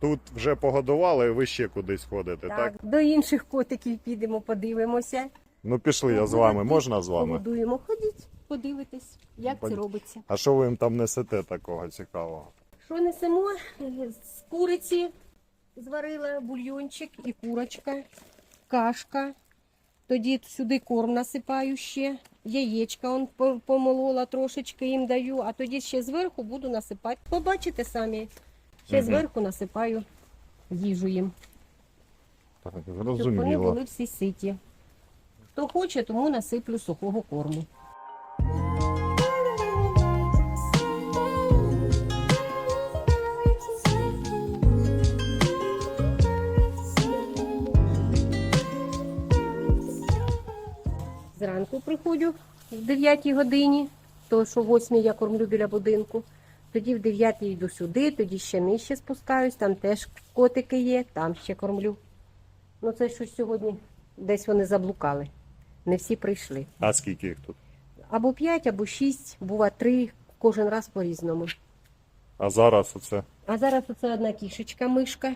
Тут вже погодували, ви ще кудись ходите, так? Так, До інших котиків підемо, подивимося. Ну пішли, я з вами. Можна з вами? Погодуємо. Ходіть, подивитись, як Пон- це робиться. А що ви їм там несете такого цікавого? Що несемо? З куриці зварила бульйончик і курочка, кашка. Тоді сюди корм насипаю ще, яєчка он по- помолола трошечки їм даю, а тоді ще зверху буду насипати. Побачите самі. Ще зверху насипаю їжу їм, Так, щоб вони зрозуміло. були всі ситі. Хто хоче, тому насиплю сухого корму. Зранку приходжу в 9 годині, то що в 8 я кормлю біля будинку. Тоді в 9 йду сюди, тоді ще нижче спускаюсь, там теж котики є, там ще кормлю. Ну це щось сьогодні десь вони заблукали. Не всі прийшли. А скільки їх тут? Або 5, або 6, бува 3, кожен раз по-різному. А зараз оце. А зараз оце одна кішечка, мишка,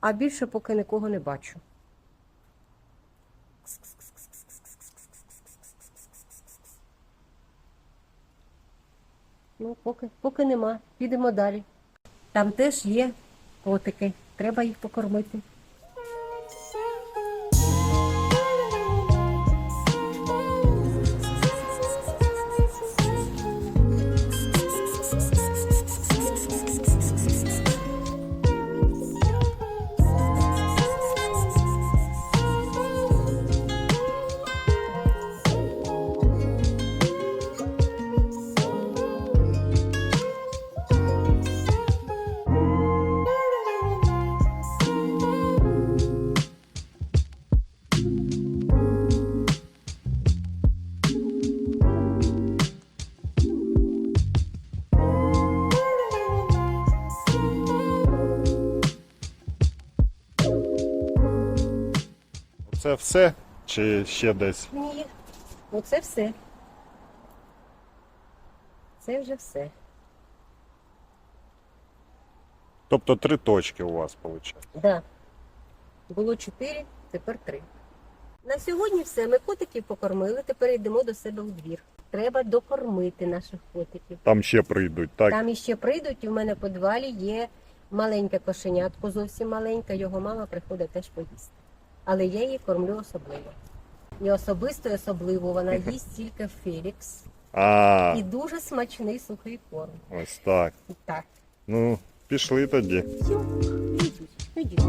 а більше поки нікого не бачу. Ну, поки, поки нема. Підемо далі. Там теж є котики. Треба їх покормити. Це все? Чи ще десь? Ні. Оце все. Це вже все. Тобто три точки у вас виходить. Да. Було чотири, тепер три. На сьогодні все. Ми котиків покормили, тепер йдемо до себе у двір. Треба докормити наших котиків. Там ще прийдуть, так? Там іще прийдуть, і в мене в підвалі є маленьке кошенятко, зовсім маленьке, його мама приходить теж поїсти. Але я її кормлю особливо. І особисто, і особливо вона їсть тільки Фелікс. А, І дуже смачний сухий корм. ось так. Так. Ну, пішли тоді. Все, йдіть, йдіть.